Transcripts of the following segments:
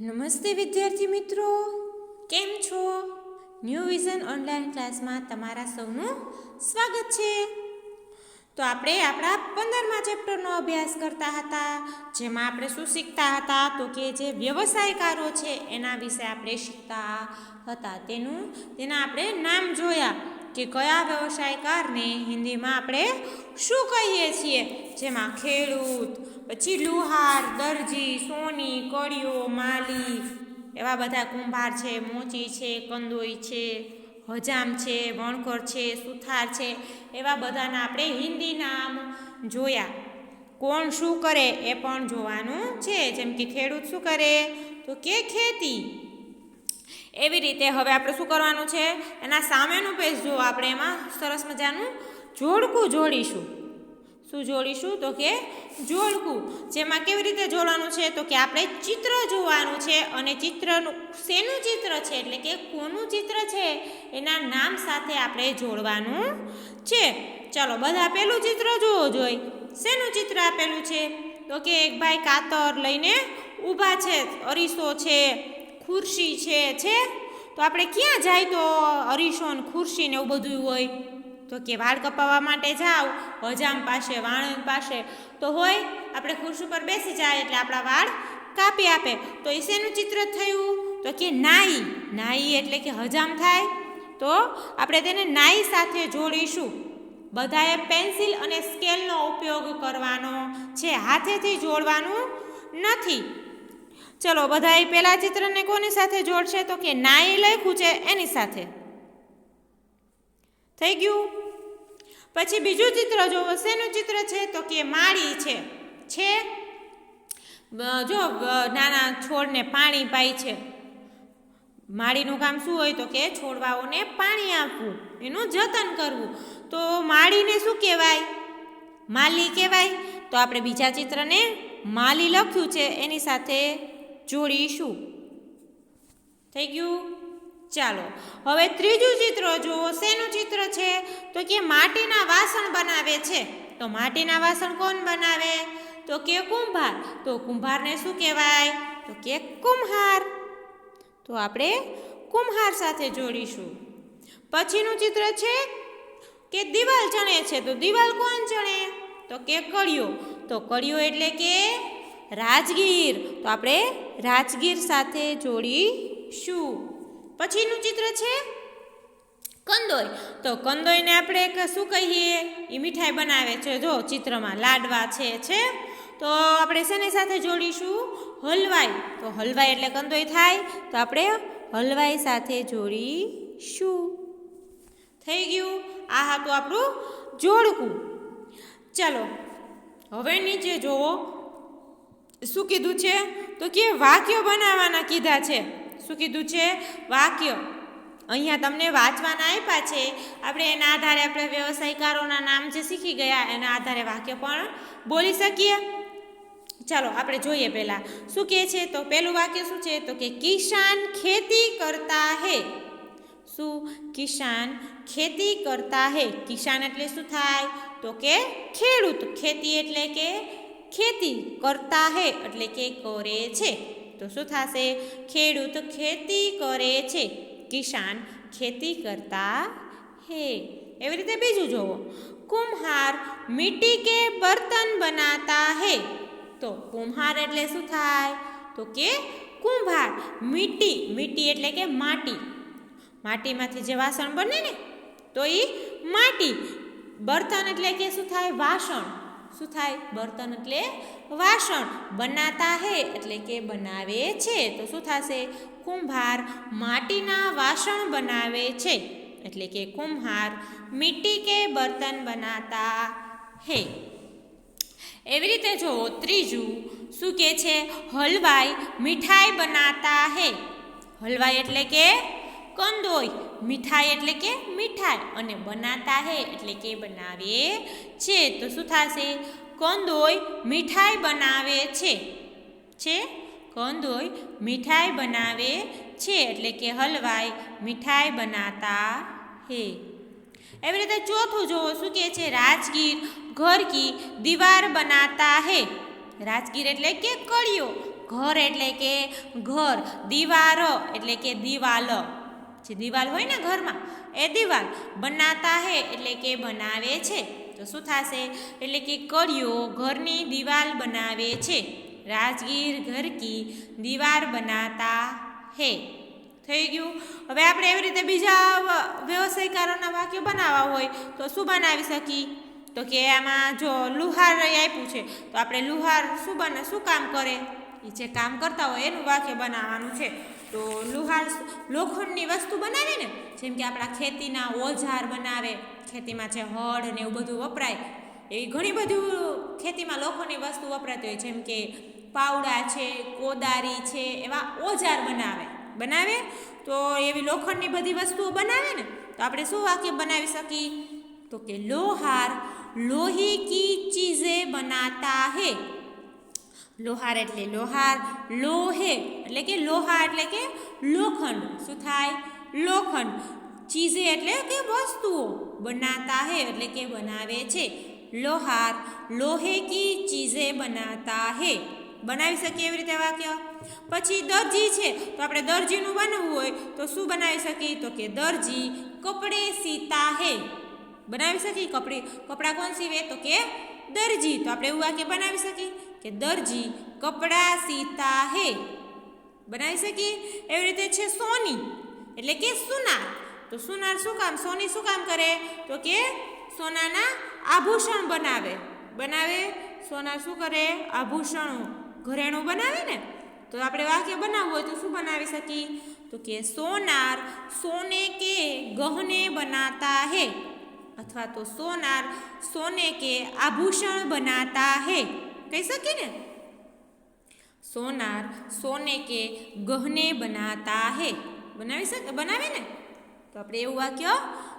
નમસ્તે વિદ્યાર્થી મિત્રો. કેમ છો? ન્યૂ વિઝન ઓનલાઈન ક્લાસમાં તમારા સૌનું સ્વાગત છે. તો આપણે આપણા પંદરમા ચેપ્ટરનો અભ્યાસ કરતા હતા. જેમાં આપણે શું શીખતા હતા? તો કે જે વ્યવસાયકારો છે, એના વિશે આપણે શીખતા હતા. તેનું, તેના આપણે નામ જોયા કે કયા વ્યવસાયકારને હિન્દીમાં આપણે શું કહીએ છીએ? જેમાં ખેડૂત, પછી લુહાર, દરજી કડિયો માલી. એવા બધા કુંભાર છે, મોચી છે, કંદોઈ છે, હજામ છે, વણકર છે, સુથાર છે. એવા બધાના આપણે હિન્દી નામ જોયા. કોણ શું કરે એ પણ જોવાનું છે. જેમ કે ખેડૂત શું કરે? તો કે ખેતી. એવી રીતે હવે આપણે શું કરવાનું છે? એના સામેનું પેજ જો આપણે એમાં. સરસ મજાનું જોડકું જોડીશું. શું જોડીશું? તો કે જોડકું. જેમાં કેવી રીતે જોડવાનું છે? તો કે આપણે ચિત્ર જોવાનું છે અને ચિત્રનું શેનું ચિત્ર છે? એટલે કે કોનું ચિત્ર છે? એના નામ સાથે આપણે જોડવાનું છે. ચલો, બધા પેલું ચિત્ર જોવો જોઈ. શેનું ચિત્ર આપેલું છે? તો કે એક ભાઈ કાતર લઈને ઊભા છે, અરીસો છે, ખુરશી છે છે? તો આપણે ક્યાં જાય તો અરીસો ને ખુરશી ને એવું બધું હોય? તો કે વાળ કપાવવા માટે જાઓ, હજામ પાસે વાણંદ પાસે. તો હોય, આપણે ખુરશી પર બેસી જાય એટલે આપણા વાળ કાપી આપે. તો એ શેનું ચિત્ર થયું? તો કે નાઈ. નાઈ એટલે કે હજામ થાય. તો આપણે તેને નાઈ સાથે જોડીશું. બધાએ પેન્સિલ અને સ્કેલનો ઉપયોગ કરવાનો છે. હાથેથી જોડવાનું નથી. ચલો, બધાએ પહેલાં ચિત્રને કોની સાથે જોડશે? તો કે નાઈ લખ્યું છે એની સાથે. થઈ ગયું? પછી બીજું ચિત્ર જોવો શેનું ચિત્ર છે તો કે માળી છે. છે? જો નાના છોડને પાણી પાય છે. માળીનું કામ શું હોય તો કે છોડવાઓને પાણી આપવું, એનું જતન કરવું. તો માળીને શું કહેવાય? માલી કહેવાય. તો આપણે બીજા ચિત્રને માલી લખ્યું છે, એની સાથે જોડીશું. થઈ ગયું? ચાલો, હવે ત્રીજું ચિત્ર જુઓ. શેનું ચિત્ર છે? તો કે માટીના વાસણ બનાવે છે. તો માટીના વાસણ કોણ બનાવે? તો કે કુંભાર. તો કુંભારને શું કહેવાય? તો કે કુંભાર તો આપણે કુંભાર સાથે જોડીશું. પછીનું ચિત્ર છે કે દિવાલ ચણે છે. તો દિવાલ કોણ ચણે? તો કે કળિયો તો કળિયો એટલે કે રાજગીર. તો આપણે રાજગીર સાથે જોડીશું. પછીનું ચિત્ર છે કંદોઈ. તો કંદોઈને આપણે શું કહીએ? એ મીઠાઈ બનાવે છે. જો, ચિત્રમાં લાડવા છે છે. તો આપણે શેની સાથે જોડીશું? હલવાઈ. તો હલવાઈ એટલે કંદોઈ થાય. તો આપણે હલવાઈ સાથે જોડીશું. થઈ ગયું. આ હતું આપણું જોડકું. ચાલો, હવે નીચે જુઓ શું કીધું છે? તો કે વાક્યો બનાવવાના કીધા છે. શું કીધું છે? વાક્ય. અહીંયા તમને વાંચવાના આપ્યા છે. આપણે એના આધારે આપણે વ્યવસાયકારોના નામ જે શીખી ગયા, એના આધારે વાક્ય પણ બોલી શકીએ. ચાલો, આપણે જોઈએ પહેલાં. શું કહે છે? તો પહેલું વાક્ય શું છે? તો કે કિસાન ખેતી કરતા હે. શું? કિસાન ખેતી કરતા હે. કિસાન એટલે શું થાય? તો કે ખેડૂત. ખેતી એટલે કે ખેતી કરતા હે. એટલે કે કરે છે. તો શું થશે? ખેડૂત ખેતી કરે છે. કિસાન ખેતી કરતા હે. એવી રીતે બીજું જુઓ કુમ્હાર મીટી કે બર્તન બનાતા હે. તો કુમ્હાર એટલે શું થાય? તો કે કુંભાર મીટી મીટી એટલે કે માટી. માટીમાંથી જે વાસણ બને ને, તો એ માટી. બર્તન એટલે કે શું થાય? વાસણ. શું થાય? બર્તન એટલે વાસણ. બનાતા હે એટલે કે બનાવે છે. તો શું થશે? કુંભાર માટીના વાસણ બનાવે છે. એટલે કે કુંભાર મિટ્ટી કે બર્તન બનાતા હે. એવી રીતે જો ત્રીજું શું કે છે? હલવાઈ મીઠાઈ બનાતા હે. હલવાઈ એટલે કે કંદોઈ. મીઠાઈ એટલે કે મીઠાઈ અને બનાતા હે એટલે કે બનાવે છે. તો શું થશે? કંદોય મીઠાઈ બનાવે છે. છે? કંદોય મીઠાઈ બનાવે છે એટલે કે હલવાઈ મીઠાઈ બનાતા હે. એવી રીતે ચોથું જોવો, શું કહે છે? રાજગીર ઘર કી દીવાર બનાતા હે. રાજગીર એટલે કે કળિયો. ઘર એટલે કે ઘર. દીવારો એટલે કે દિવાલ. જે દિવાલ હોય ને ઘરમાં, એ દિવાલ બનાતા હે એટલે કે બનાવે છે. તો શું થશે? એટલે કે કર્યો ઘરની દિવાલ બનાવે છે. રાજગીર ઘર કી દીવાર બનાતા હે. થઈ ગયું? હવે આપણે એવી રીતે બીજા વ્યવસાયકારોના વાક્ય બનાવવા હોય તો શું બનાવી શકી તો કે આમાં જો લુહાર આપ્યું છે, તો આપણે લુહાર શું બને, શું કામ કરે? એ જે કામ કરતા હોય એનું વાક્ય બનાવવાનું છે. તો લુહાર લોખંડની વસ્તુ બનાવે ને, જેમ કે આપણા ખેતીના ઓજાર બનાવે, ખેતીમાં છે હળ ને એવું બધું વપરાય એવી ઘણી બધું ખેતીમાં લોખંડની વસ્તુ વપરાતી હોય, જેમ કે પાવડા છે, કોદારી છે, એવા ઓજાર બનાવે. બનાવે? તો એવી લોખંડની બધી વસ્તુઓ બનાવે ને, તો આપણે શું વાક્ય બનાવી શકીએ? તો કે, લોહાર લોહી કી ચીઝે બનાતા હે. લોહાર એટલે લોહાર, લોહે એટલે કે લોહા એટલે કે લોખંડ. શું થાય? લોખંડ. ચીઝે એટલે કે વસ્તુઓ. બનાતા હે એટલે કે બનાવે છે. લોહાર, લોહે કી ચીઝે બનાતા હે. બનાવી શકીએ એવી રીતે વાક્ય? પછી દરજી છે. તો આપણે દરજીનું બનવું હોય તો શું બનાવી શકીએ? તો કે દરજી કપડે સીતા હે. બનાવી શકીએ કપડે? કપડાં કોણ સીવે? તો કે દરજી. તો આપણે એવું વાક્ય બનાવી શકીએ. કે દરજી કપડાં સીતા હે. બનાવી શકીએ એવી રીતે છે સોની. એટલે કે સુનાર. તો સુનાર શું કામ? સોની શું કામ કરે? તો કે સોનાના આભૂષણ બનાવે. બનાવે, સોનાર શું કરે? આભૂષણો ઘરેણું બનાવે ને? તો આપણે વાક્ય બનાવવું હોય તો શું બનાવી શકીએ તો કે સોનાર સોને કે ગહને બનાતા હે. અથવા તો સોનાર સોને કે આભૂષણ બનાતા હે. કહી શકીએ ને? સોનાર સોને કે ગહને બનાતા હે. બનાવી શકે, બનાવે ને? તો આપણે એવું વાક્ય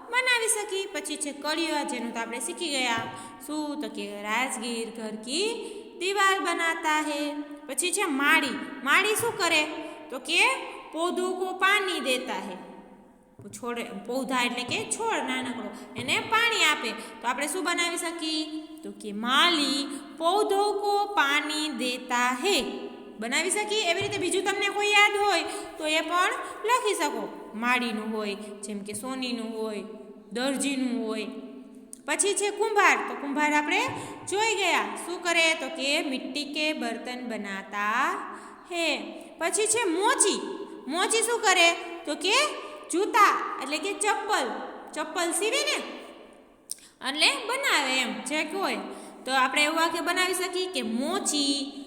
બનાવી શકીએ. પછી છે કળિયા જેનું તો આપણે શીખી ગયા. શું? તો કે રાજગીર ઘર કી દિવાલ બનાતા હે. પછી છે માળી. માળી શું કરે? તો કે પૌધો કો પાણી દેતા હે. છોડ, પૌધા એટલે કે છોડ નાનકડો. એને પાણી આપે. તો આપણે શું બનાવી શકીએ? તો કે, માલી, પૌધો કો પાણી દેતા હે. બનાવી શકીએ? એવી રીતે બીજું તમને કોઈ યાદ હોય, તો એ પણ લખી શકો. માળીનું હોય, જેમ કે સોનીનું હોય, દરજીનું હોય. પછી છે કુંભાર. તો કુંભાર આપણે જોઈ ગયા. શું કરે? તો કે મિટ્ટી કે બર્તન બનાતા હે. પછી છે મોચી. મોચી શું કરે? તો કે જૂતા, એટલે કે ચપ્પલ. ચપ્પલ સીવે ને? એટલે બનાવે એમ, જે હોય તો આપણે એવું વાક્ય બનાવી શકીએ કે મોચી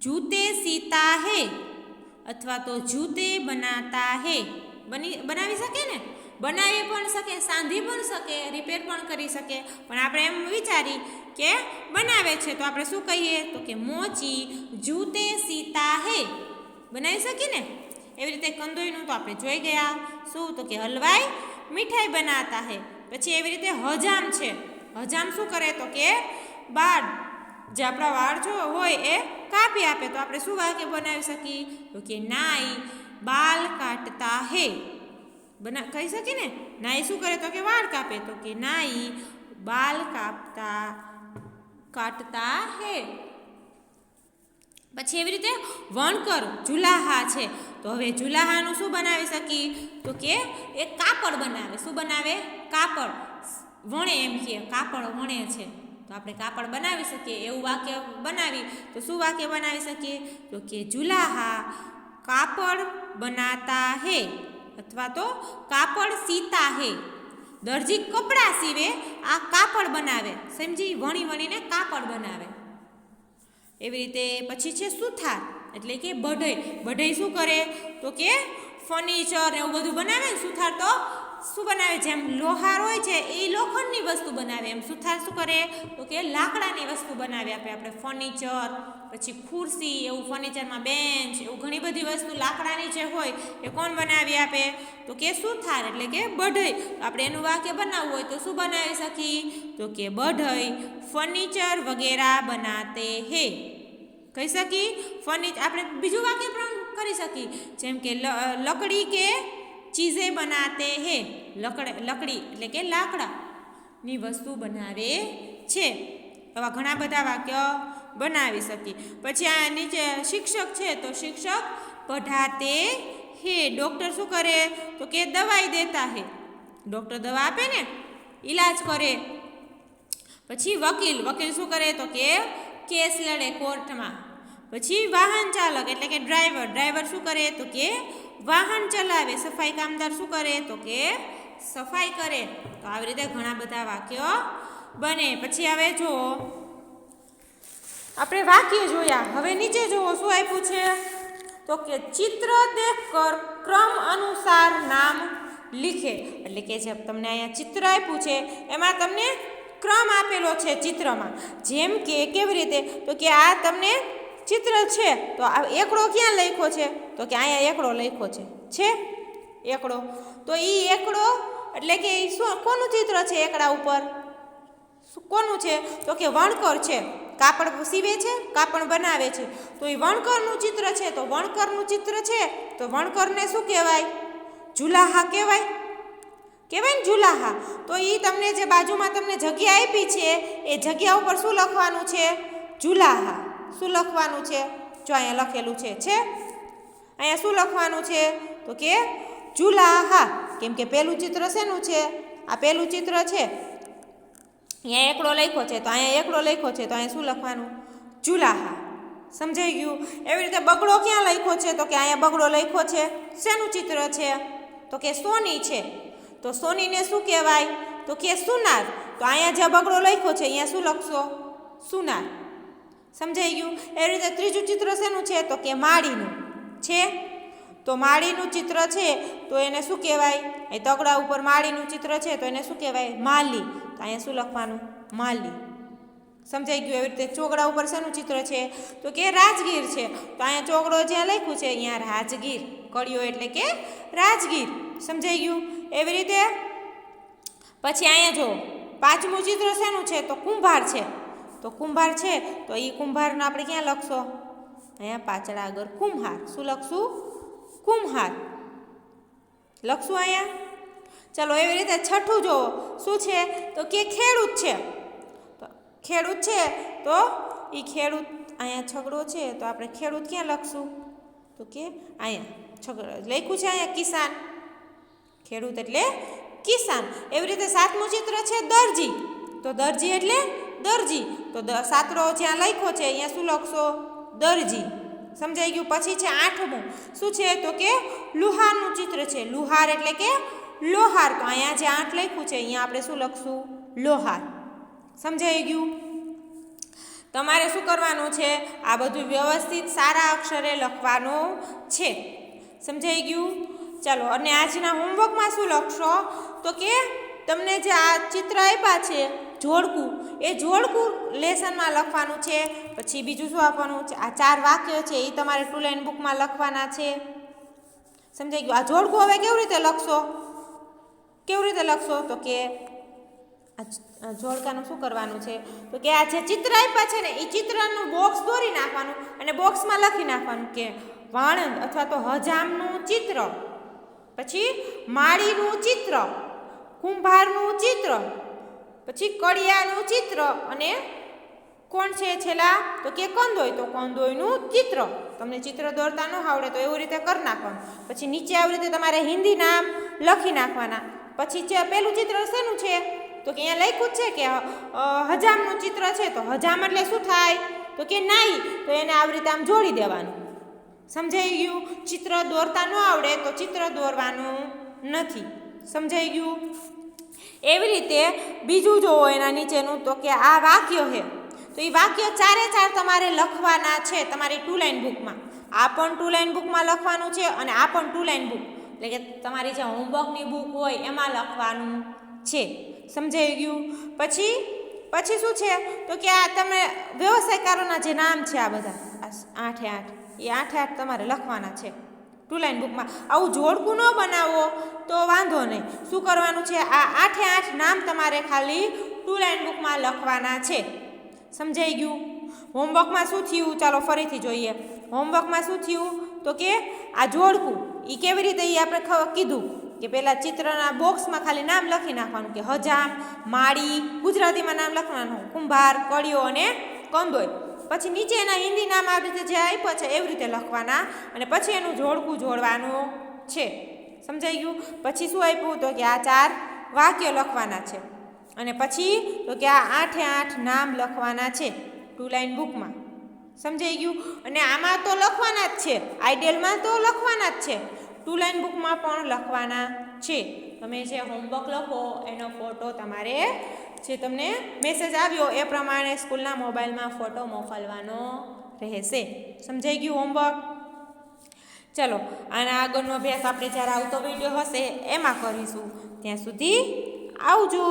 જૂતે સીતા હે અથવા તો જૂતે બનાતા હે. બની, બનાવી શકે ને? બનાવી પણ શકે, સાંધી પણ શકે રિપેર પણ કરી શકે. પણ આપણે એમ વિચારી કે બનાવે છે, તો આપણે શું કહીએ? તો કે મોચી જૂતે સીતા હે. બનાવી શકીએ ને? એવી રીતે કંદોઈનું તો આપણે જોઈ ગયા. શું? તો કે હલવાઈ મીઠાઈ બનાતા હે. પછી એવી રીતે હજામ છે. હજામ શું કરે તો કે બાળ જે આપણા વાળ જો હોય એ કાપી આપે. તો આપણે શું વાક્ય બનાવી શકીએ? તો કે નાઈ બાલ કાટતા હે. બના, કહી શકીએ ને? નાઈ શું કરે તો કે વાળ કાપે? તો કે નાઈ બાલ કાપતા, કાટતા હે. પછી એવી રીતે વણકર જુલાહા છે. તો હવે જુલાહાનું શું બનાવી શકીએ? તો કે એ કાપડ બનાવે. શું બનાવે? કાપડ. વણે એમ કે કાપડ વણે છે. તો આપણે કાપડ બનાવી શકીએ. એવું વાક્ય બનાવી. તો શું વાક્ય બનાવી શકીએ? તો કે જુલાહા કાપડ બનાતા હે અથવા તો કાપડ સીતા હે. દરજી કપડાં સીવે, આ કાપડ બનાવે. સમજી? વણી વણીને કાપડ બનાવે. એવી રીતે પછી છે સુથાર, એટલે કે બઢઈ બઢઈ શું કરે? તો કે ફર્નિચર એવું બધું બનાવે ને સુથાર તો શું બનાવે? જેમ લોહાર હોય છે, એ લોખંડની વસ્તુ બનાવે. એમ સુથાર શું કરે? તો કે લાકડાની વસ્તુ બનાવે આપે આપણે ફર્નિચર પછી ખુરશી, એવું ફર્નિચરમાં બેન્ચ એવું ઘણી બધી વસ્તુ લાકડાની જે હોય, એ કોણ બનાવી આપે? તો કે સુથાર એટલે કે બઢઈ આપણે એનું વાક્ય બનાવવું હોય તો શું બનાવી શકીએ? તો કે બઢઈ ફર્નિચર વગેરે બનાતે હે. કહી શકી ફર્નિચર આપણે બીજું વાક્ય પણ કરી શકીએ. જેમ કે લકડી કે ચીઝે બનાતે હે. લકડ, લકડી એટલે કે લાકડાની વસ્તુ બનાવે છે. એવા ઘણા બધા વાક્ય બનાવી શકીએ. પછી આ નીચે શિક્ષક છે તો શિક્ષક પઢાતે હે. ડૉક્ટર શું કરે? તો કે દવાઈ દેતા હે. ડૉક્ટર દવા આપે ને, ઈલાજ કરે. પછી વકીલ વકીલ શું કરે? તો કે કેસ લડે કોર્ટમાં. પછી વાહન ચાલક એટલે કે ડ્રાઈવર ડ્રાઈવર શું કરે? તો કે વાહન ચલાવે, સફાઈ કામદાર શું કરે? તો કે સફાઈ કરે. તો આવી રીતે ઘણા બધા વાક્યો બને. પછી હવે જુઓ આપણે વાક્ય જોયા. હવે નીચે જુઓ, શું આપ્યું છે? તો કે ચિત્ર દેખકર ક્રમ અનુસાર નામ લીખે. એટલે કે જે તમને અહીંયા ચિત્ર આપ્યું છે, એમાં તમને ક્રમ આપેલો છે ચિત્રમાં. જેમ કે કેવી રીતે? તો કે આ તમને ચિત્ર છે. તો આ એકડો ક્યાં લખ્યો છે? તો કે અહીંયા એકડો લખ્યો છે. છે? એકડો. તો એ એકડો, એટલે કે શું, કોનું ચિત્ર છે એકડા ઉપર? કોનું છે? તો કે વણકર છે. કાપડ સીવે છે, કાપડ બનાવે છે. તો એ વણકરનું ચિત્ર છે, તો વણકરનું ચિત્ર છે, તો વણકરને શું કહેવાય? જુલાહા કહેવાય. કહેવાય ને જુલાહા. તો એ તમને જે બાજુમાં તમને જગ્યા આપી છે, એ જગ્યા ઉપર શું લખવાનું છે? જુલાહા. શું લખવાનું છે? જો અહીંયા લખેલું છે છે? અહીંયા શું લખવાનું છે? તો કે જુલાહા. કેમ કે પહેલું ચિત્ર શેનું છે? આ પહેલું ચિત્ર છે. અહીંયા એકડો લખ્યો છે, તો અહીંયા એકડો લખ્યો છે, તો અહીંયા શું લખવાનું? જુલાહા સમજાઈ ગયું? એવી રીતે બગડો ક્યાં લખ્યો છે? તો કે અહીંયા બગડો લખ્યો છે. શેનું ચિત્ર છે? તો કે સોની છે. તો સોનીને શું કહેવાય? તો કે સુનાર. તો અહીંયા જે બગડો લખ્યો છે, અહીંયા શું લખશો? સુનાર. સમજાઈ ગયું? એ રીતે ત્રીજું ચિત્ર શેનું છે? તો કે માળીનું. છે? તો માળીનું ચિત્ર છે, તો એને શું કહેવાય? એ તગડા ઉપર માળીનું ચિત્ર છે, તો એને શું કહેવાય? માલી. તો અહીંયા શું લખવાનું? માલી. સમજાઈ ગયું એવી રીતે? ચોકડા ઉપર શેનું ચિત્ર છે? તો કે રાજગીર છે. તો અહીંયા ચોકડો જ્યાં લખ્યું છે, અહીંયા રાજગીર. કડિયો એટલે કે રાજગીર. સમજાઈ ગયું? એવી રીતે? પછી અહીંયા જો, પાંચમું ચિત્ર શેનું છે? તો કુંભાર છે. તો કુંભાર છે? તો એ કુંભારને આપણે ક્યાં લખશો? અહીંયા પાછળ આગળ કુંભાર. શું લખશું? કુંભાર. લખશું અહીંયા? ચલો એવી રીતે છઠ્ઠું જુઓ. શું છે? તો કે ખેડૂત છે. તો ખેડૂત છે, તો એ ખેડૂત અહીંયા છગડો છે, તો આપણે ખેડૂત ક્યાં લખશું? તો કે અહીંયા છગડો, લખ્યું છે અહીંયા કિસાન. ખેડૂત એટલે કિસાન. એવી રીતે સાતમું ચિત્ર છે દરજી. તો દરજી એટલે દરજી. તો સાતરો જ્યાં લખ્યો છે, અહીંયા શું લખશો? દરજી. સમજાઈ ગયું? પછી છે આઠમું. શું છે? તો કે લુહારનું ચિત્ર છે. લુહાર એટલે કે લોહાર તો અહીંયા જે આઠ લખ્યું છે, અહીંયા આપણે શું લખશું? લોહાર. સમજાઈ ગયું? તમારે શું કરવાનું છે? આ બધું વ્યવસ્થિત સારા અક્ષરે લખવાનું છે. સમજાઈ ગયું? ચાલો, અને આજના હોમવર્કમાં શું લખશો? તો કે તમને જે આ ચિત્ર આપ્યા છે, જોડકું, એ જોડકું લેસનમાં લખવાનું છે. પછી બીજું શું આપવાનું છે? આ ચાર વાક્યો છે, એ તમારે ટુ લાઇન બુકમાં લખવાના છે. સમજાઈ ગયું? આ જોડકું હવે કેવી રીતે લખશો? કેવી રીતે લખશો? તો કે જોડકાનું શું કરવાનું છે? તો કે આ જે ચિત્ર આપ્યા છે ને એ ચિત્રનું બોક્સ દોરી નાખવાનું અને બોક્સમાં લખી નાખવાનું કે વાણંદ અથવા તો હજામનું ચિત્ર. પછી માળીનું ચિત્ર, કુંભારનું ચિત્ર, પછી કડિયાનું ચિત્ર અને કોણ છે છેલ્લા? તો કે કંદોય. તો કંદોયનું ચિત્ર. તમને ચિત્ર દોરતા ન આવડે તો એવી રીતે કરી નાખવાનું. પછી નીચે આવી રીતે તમારે હિન્દી નામ લખી નાખવાના. પછી જે પેલું ચિત્ર શેનું છે? તો કે અહીંયા લખ્યું છે કે હજામનું ચિત્ર છે, તો હજામ એટલે શું થાય? તો કે નાઈ, તો એને આવી રીતે આમ જોડી દેવાનું. સમજાઈ ગયું? ચિત્ર દોરતા ન આવડે તો ચિત્ર દોરવાનું નથી. સમજાઈ ગયું? એવી રીતે બીજું જોવો એના નીચેનું, તો કે આ વાક્ય છે. તો એ વાક્ય ચારે ચાર તમારે લખવાના છે તમારી ટુ લાઇન બુકમાં. આ પણ ટુ લાઇન બુકમાં લખવાનું છે અને આ પણ ટુ લાઇન બુક. એટલે કે તમારી જે હોમવર્કની બુક હોય એમાં લખવાનું છે. સમજાઈ ગયું? પછી પછી શું છે? તો કે આ તમે વ્યવસાયકારોના જે નામ છે આ બધા આઠે આઠ, એ આઠે આઠ તમારે લખવાના છે. ટુ લાઇન બુકમાં આવું જોડકું ન બનાવો તો વાંધો નહીં. શું કરવાનું છે? આ આઠે આઠ નામ તમારે ખાલી ટુ લાઇન બુકમાં લખવાના છે. સમજાઈ ગયું? હોમવર્કમાં શું થયું? ચાલો ફરીથી જોઈએ. હોમવર્કમાં શું થયું? તો કે આ જોડકું. એ કેવી રીતે એ આપણે કીધું કે પહેલાં ચિત્રના બોક્સમાં ખાલી નામ લખી નાખવાનું કે હજામ, માળી, ગુજરાતીમાં નામ લખવાનું, કુંભાર કડિયો અને કંદોય. પછી નીચે એના હિન્દી નામ આવી રીતે જે આપ્યો છે, એવી રીતે લખવાના અને પછી એનું જોડકું જોડવાનું છે. સમજાઈ ગયું? પછી શું આપ્યું? તો કે આ ચાર વાક્યો લખવાના છે. અને પછી તો કે આ આઠે આઠ નામ લખવાના છે, ટુ લાઇન બુકમાં. સમજાઈ ગયું? અને આમાં તો લખવાના જ છે. આઈડિયલમાં તો લખવાના જ છે. ટુ લાઇન બુકમાં પણ લખવાના છે. તમે જે હોમવર્ક લખો, એનો ફોટો તમારે જે તમને મેસેજ આવ્યો, એ પ્રમાણે સ્કૂલના મોબાઈલમાં ફોટો મોકલવાનો રહેશે. સમજાઈ ગયું હોમવર્ક? ચલો, આના આગળનો અભ્યાસ આપણે જ્યારે આવતો વીડિયો હશે, એમાં કરીશું. ત્યાં સુધી આવજો.